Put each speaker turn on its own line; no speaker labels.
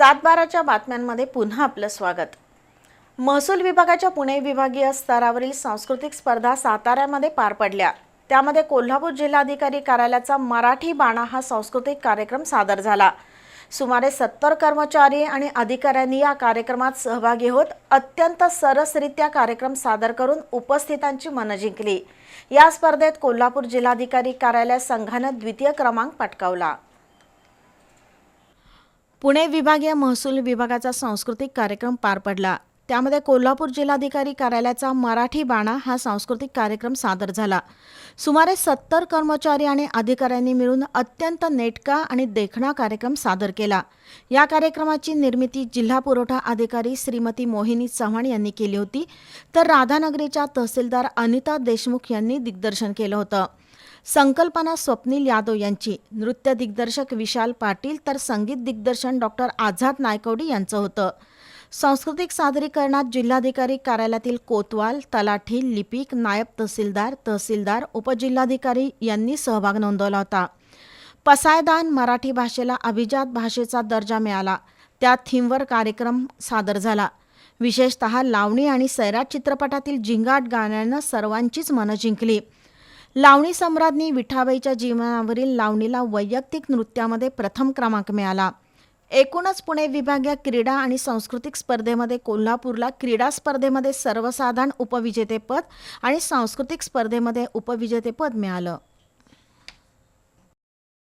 सातबाराच्या बातम्यांमध्ये पुन्हा आपलं स्वागत. महसूल विभागाच्या पुणे विभागीय स्तरावरील सांस्कृतिक स्पर्धा साताऱ्यामध्ये पार पडल्या. त्यामध्ये कोल्हापूर जिल्हाधिकारी कार्यालयाचा मराठी बाणा हा सांस्कृतिक कार्यक्रम सादर झाला. सुमारे सत्तर कर्मचारी आणि अधिकाऱ्यांनी या कार्यक्रमात सहभागी होत अत्यंत सरसरित्या कार्यक्रम सादर करून उपस्थितांची मनं जिंकली. या स्पर्धेत कोल्हापूर जिल्हाधिकारी कार्यालय संघानं द्वितीय क्रमांक पटकावला. पुणे विभागीय महसूल विभागाचा सांस्कृतिक कार्यक्रम पार पडला. त्यामध्ये कोल्हापूर जिल्हाधिकारी कार्यालयाचा मराठी बाणा हा सांस्कृतिक कार्यक्रम सादर झाला. सुमारे सत्तर कर्मचारी आणि अधिकाऱ्यांनी मिळून अत्यंत नेटका आणि देखणा कार्यक्रम सादर केला. या कार्यक्रमाची निर्मिती जिल्हा पुरवठा अधिकारी श्रीमती मोहिनी चव्हाण यांनी केली होती. तर राधानगरीच्या तहसीलदार अनिता देशमुख यांनी दिग्दर्शन केलं होतं. संकल्पना स्वप्नील यादव यांची. नृत्य दिग्दर्शक विशाल पाटील तर संगीत दिग्दर्शन डॉक्टर आझाद नायकवडी यांचं होतं. सांस्कृतिक सादरीकरणात जिल्हाधिकारी कार्यालयातील कोतवाल तलाठी लिपिक नायब तहसीलदार तहसीलदार उपजिल्हाधिकारी यांनी सहभाग नोंदवला होता. पसायदान मराठी भाषेला अभिजात भाषेचा दर्जा मिळाला. त्या थीमवर कार्यक्रम सादर झाला. विशेषत लावणी आणि सैराट चित्रपटातील जिंगाट गाण्यानं सर्वांचीच मनं जिंकली. लावणी सम्राज्ञी विठाबाईच्या जीवनावरील लावणीला वैयक्तिक नृत्यामध्ये प्रथम क्रमांक मिळाला. एकूणच पुणे विभागीय क्रीडा आणि सांस्कृतिक स्पर्धेमध्ये कोल्हापूरला क्रीडा स्पर्धेमध्ये सर्वसाधारण उपविजेतेपद आणि सांस्कृतिक स्पर्धेमध्ये उपविजेतेपद मिळालं.